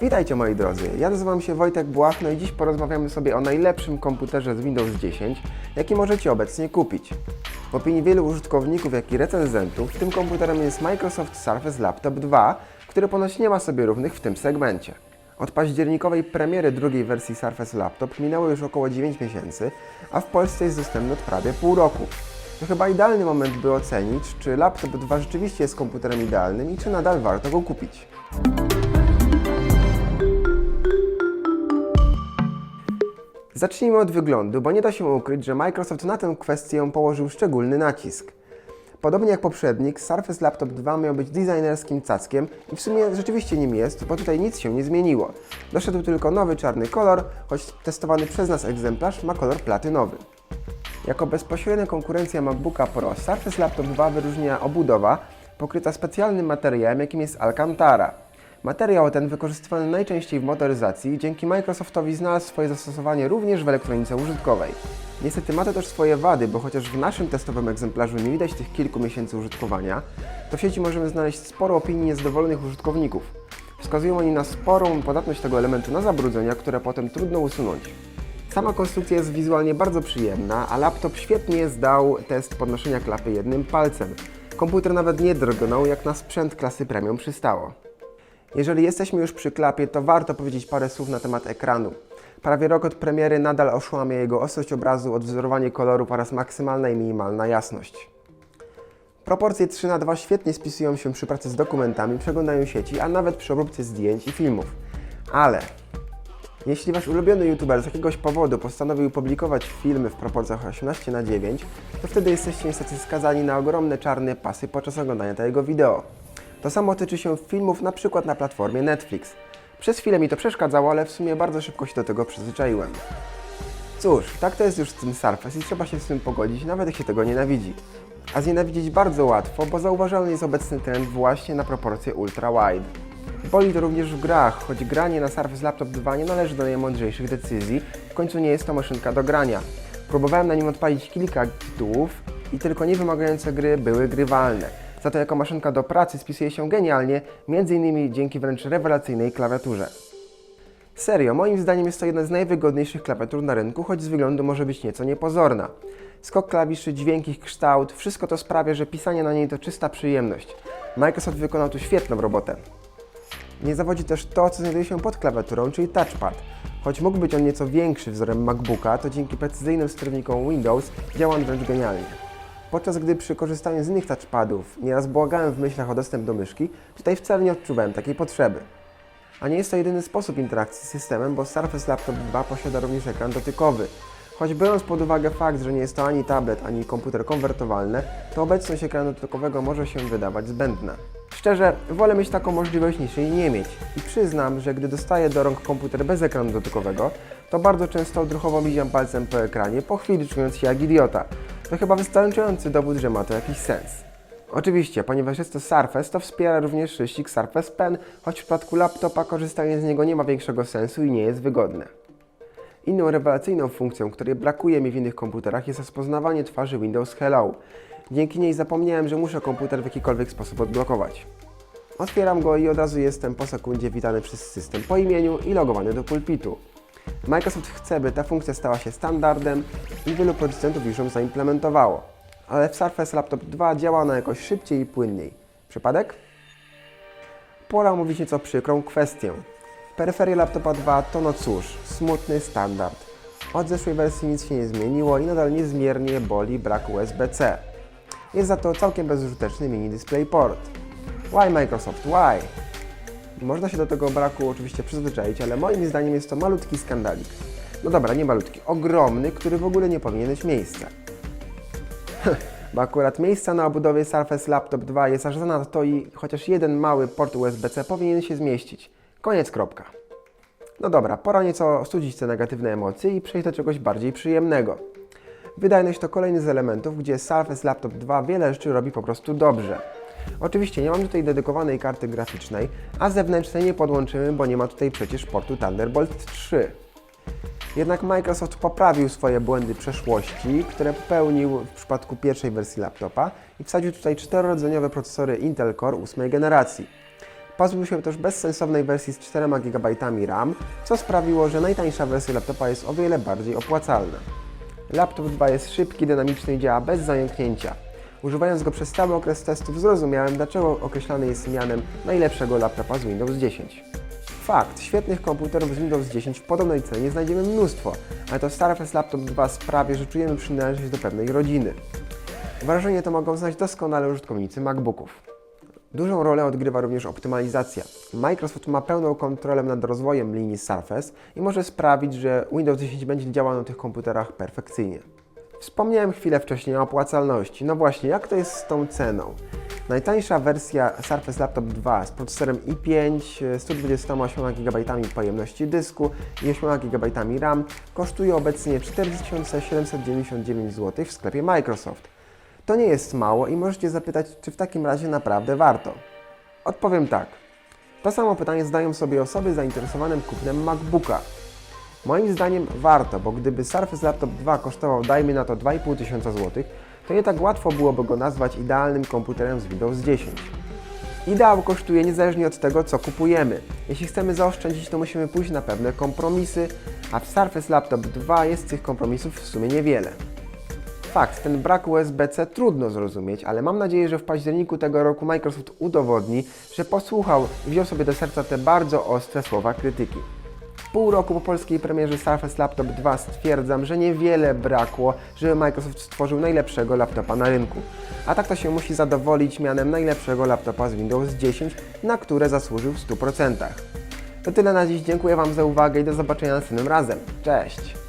Witajcie moi drodzy, ja nazywam się Wojtek Błachno i dziś porozmawiamy sobie o najlepszym komputerze z Windows 10, jaki możecie obecnie kupić. W opinii wielu użytkowników, jak i recenzentów, tym komputerem jest Microsoft Surface Laptop 2, który ponoć nie ma sobie równych w tym segmencie. Od październikowej premiery drugiej wersji Surface Laptop minęło już około 9 miesięcy, a w Polsce jest dostępny od prawie pół roku. To chyba idealny moment, by ocenić, czy laptop 2 rzeczywiście jest komputerem idealnym i czy nadal warto go kupić. Zacznijmy od wyglądu, bo nie da się ukryć, że Microsoft na tę kwestię położył szczególny nacisk. Podobnie jak poprzednik, Surface Laptop 2 miał być designerskim cackiem i w sumie rzeczywiście nim jest, bo tutaj nic się nie zmieniło. Doszedł tylko nowy czarny kolor, choć testowany przez nas egzemplarz ma kolor platynowy. Jako bezpośrednia konkurencja MacBooka Pro, Surface Laptop 2 wyróżnia obudowa pokryta specjalnym materiałem, jakim jest Alcantara. Materiał ten wykorzystywany najczęściej w motoryzacji dzięki Microsoftowi znalazł swoje zastosowanie również w elektronice użytkowej. Niestety ma to też swoje wady, bo chociaż w naszym testowym egzemplarzu nie widać tych kilku miesięcy użytkowania, to w sieci możemy znaleźć sporo opinii niezadowolonych użytkowników. Wskazują oni na sporą podatność tego elementu na zabrudzenia, które potem trudno usunąć. Sama konstrukcja jest wizualnie bardzo przyjemna, a laptop świetnie zdał test podnoszenia klapy jednym palcem. Komputer nawet nie drgnął, jak na sprzęt klasy premium przystało. Jeżeli jesteśmy już przy klapie, to warto powiedzieć parę słów na temat ekranu. Prawie rok od premiery nadal oszłamia jego ostrość obrazu, odwzorowanie kolorów oraz maksymalna i minimalna jasność. Proporcje 3 na 2 świetnie spisują się przy pracy z dokumentami, przeglądaniu sieci, a nawet przy obróbce zdjęć i filmów. Ale jeśli Wasz ulubiony YouTuber z jakiegoś powodu postanowił publikować filmy w proporcjach 18 na 9, to wtedy jesteście niestety skazani na ogromne czarne pasy podczas oglądania tego wideo. To samo tyczy się filmów na przykład na platformie Netflix. Przez chwilę mi to przeszkadzało, ale w sumie bardzo szybko się do tego przyzwyczaiłem. Cóż, tak to jest już z tym Surface i trzeba się z tym pogodzić, nawet jak się tego nienawidzi. A znienawidzić bardzo łatwo, bo zauważalny jest obecny trend właśnie na proporcje ultra-wide. Boli to również w grach, choć granie na Surface Laptop 2 nie należy do najmądrzejszych decyzji, w końcu nie jest to maszynka do grania. Próbowałem na nim odpalić kilka tytułów i tylko niewymagające gry były grywalne. Za to jako maszynka do pracy spisuje się genialnie, m.in. dzięki wręcz rewelacyjnej klawiaturze. Serio, moim zdaniem jest to jedna z najwygodniejszych klawiatur na rynku, choć z wyglądu może być nieco niepozorna. Skok klawiszy, dźwięk, ich kształt, wszystko to sprawia, że pisanie na niej to czysta przyjemność. Microsoft wykonał tu świetną robotę. Nie zawodzi też to, co znajduje się pod klawiaturą, czyli touchpad. Choć mógł być on nieco większy wzorem MacBooka, to dzięki precyzyjnym sterownikom Windows działa on wręcz genialnie. Podczas gdy przy korzystaniu z innych touchpadów nieraz błagałem w myślach o dostęp do myszki, tutaj wcale nie odczuwałem takiej potrzeby. A nie jest to jedyny sposób interakcji z systemem, bo Surface Laptop 2 posiada również ekran dotykowy. Choć biorąc pod uwagę fakt, że nie jest to ani tablet, ani komputer konwertowalny, to obecność ekranu dotykowego może się wydawać zbędna. Szczerze, wolę mieć taką możliwość niż jej nie mieć. I przyznam, że gdy dostaję do rąk komputer bez ekranu dotykowego, to bardzo często odruchowo miziam palcem po ekranie, po chwili czując się jak idiota. To chyba wystarczający dowód, że ma to jakiś sens. Oczywiście, ponieważ jest to Surface, to wspiera również szyścik Surface Pen, choć w przypadku laptopa korzystanie z niego nie ma większego sensu i nie jest wygodne. Inną rewelacyjną funkcją, której brakuje mi w innych komputerach jest rozpoznawanie twarzy Windows Hello. Dzięki niej zapomniałem, że muszę komputer w jakikolwiek sposób odblokować. Otwieram go i od razu jestem po sekundzie witany przez system po imieniu i logowany do pulpitu. Microsoft chce, by ta funkcja stała się standardem i wielu producentów już ją zaimplementowało. Ale w Surface Laptop 2 działa ona jakoś szybciej i płynniej. Przypadek? Pora omówić nieco przykrą kwestię. Peryferie laptopa 2 to no cóż, smutny standard. Od zeszłej wersji nic się nie zmieniło i nadal niezmiernie boli brak USB-C. Jest za to całkiem bezużyteczny mini DisplayPort. Why Microsoft, why? Można się do tego braku oczywiście przyzwyczaić, ale moim zdaniem jest to malutki skandalik. No dobra, nie malutki, ogromny, który w ogóle nie powinien mieć miejsca. Bo akurat miejsca na obudowie Surface Laptop 2 jest aż zanadto i chociaż jeden mały port USB-C powinien się zmieścić. Koniec, kropka. No dobra, pora nieco ostudzić te negatywne emocje i przejść do czegoś bardziej przyjemnego. Wydajność to kolejny z elementów, gdzie Surface Laptop 2 wiele rzeczy robi po prostu dobrze. Oczywiście nie mam tutaj dedykowanej karty graficznej, a zewnętrznej nie podłączymy, bo nie ma tutaj przecież portu Thunderbolt 3. Jednak Microsoft poprawił swoje błędy przeszłości, które popełnił w przypadku pierwszej wersji laptopa i wsadził tutaj czterorodzeniowe procesory Intel Core 8 generacji. Pozbył się też bezsensownej wersji z 4 GB RAM, co sprawiło, że najtańsza wersja laptopa jest o wiele bardziej opłacalna. Laptop 2 jest szybki, dynamiczny i działa bez zająknięcia. Używając go przez cały okres testów zrozumiałem, dlaczego określany jest mianem najlepszego laptopa z Windows 10. Fakt, świetnych komputerów z Windows 10 w podobnej cenie znajdziemy mnóstwo, ale to Surface Laptop 2 sprawia, że czujemy przynależność do pewnej rodziny. Wrażenie to mogą znać doskonale użytkownicy MacBooków. Dużą rolę odgrywa również optymalizacja. Microsoft ma pełną kontrolę nad rozwojem linii Surface i może sprawić, że Windows 10 będzie działał na tych komputerach perfekcyjnie. Wspomniałem chwilę wcześniej o opłacalności. No właśnie, jak to jest z tą ceną? Najtańsza wersja Surface Laptop 2 z procesorem i5, 128 GB pojemności dysku i 8 GB RAM kosztuje obecnie 4799 zł w sklepie Microsoft. To nie jest mało i możecie zapytać, czy w takim razie naprawdę warto. Odpowiem tak. To samo pytanie zadają sobie osoby zainteresowane kupnem MacBooka. Moim zdaniem warto, bo gdyby Surface Laptop 2 kosztował dajmy na to 2,5 tysiąca złotych, to nie tak łatwo byłoby go nazwać idealnym komputerem z Windows 10. Ideał kosztuje niezależnie od tego, co kupujemy. Jeśli chcemy zaoszczędzić, to musimy pójść na pewne kompromisy, a w Surface Laptop 2 jest tych kompromisów w sumie niewiele. Fakt, ten brak USB-C trudno zrozumieć, ale mam nadzieję, że w październiku tego roku Microsoft udowodni, że posłuchał i wziął sobie do serca te bardzo ostre słowa krytyki. Pół roku po polskiej premierze Surface Laptop 2 stwierdzam, że niewiele brakło, żeby Microsoft stworzył najlepszego laptopa na rynku. A tak to się musi zadowolić mianem najlepszego laptopa z Windows 10, na które zasłużył w 100%. To tyle na dziś, dziękuję Wam za uwagę i do zobaczenia następnym razem. Cześć!